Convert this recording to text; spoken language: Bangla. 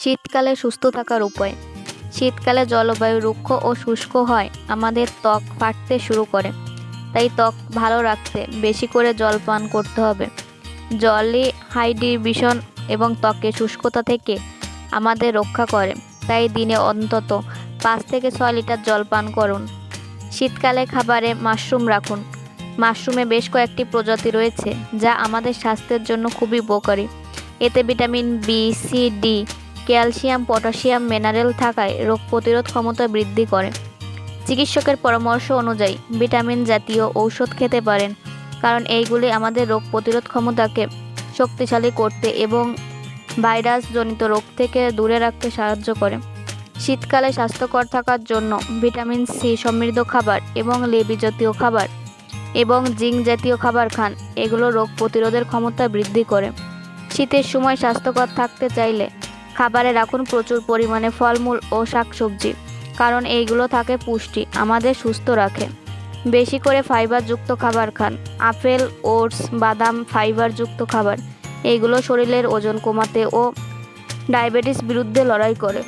শীতকালে সুস্থ থাকার উপায়। শীতকালে জলবায়ু রুক্ষ ও শুষ্ক হয়, আমাদের ত্বক ফাটতে শুরু করে। তাই ত্বক ভালো রাখতে বেশি করে জল পান করতে হবে। জলই হাইড্রেশন এবং ত্বকের শুষ্কতা থেকে আমাদের রক্ষা করে। তাই দিনে অন্তত পাঁচ থেকে ছয় লিটার জল পান করুন। শীতকালে খাবারে মাশরুম রাখুন। মাশরুমে বেশ কয়েকটি প্রজাতি রয়েছে, যা আমাদের স্বাস্থ্যের জন্য খুবই উপকারী। এতে vitamin B, C, D calcium, potassium, mineral থাকায় রোগ প্রতিরোধ ক্ষমতা বৃদ্ধি করে। চিকিৎসকের পরামর্শ অনুযায়ী ভিটামিন জাতীয় ঔষধ খেতে পারেন, কারণ এইগুলি আমাদের রোগ প্রতিরোধ ক্ষমতাকে শক্তিশালী করতে এবং ভাইরাসজনিত রোগ থেকে দূরে রাখতে সাহায্য করে। শীতকালে স্বাস্থ্যকর থাকার জন্য ভিটামিন সি সমৃদ্ধ খাবার এবং লেবি জাতীয় খাবার এবং জিঙ্ক জাতীয় খাবার খান, এগুলো রোগ প্রতিরোধের ক্ষমতা বৃদ্ধি করে। শীতের সময় স্বাস্থ্যকর থাকতে চাইলে খাবারে রাখুন প্রচুর পরিমাণে ফলমূল ও শাকসবজি, কারণ এইগুলো থাকে পুষ্টি, আমাদের সুস্থ রাখে। বেশি করে ফাইবারযুক্ত খাবার খান, আপেল, ওটস, বাদাম, ফাইবারযুক্ত খাবার এইগুলো শরীরের ওজন কমাতে ও ডায়াবেটিস বিরুদ্ধে লড়াই করে।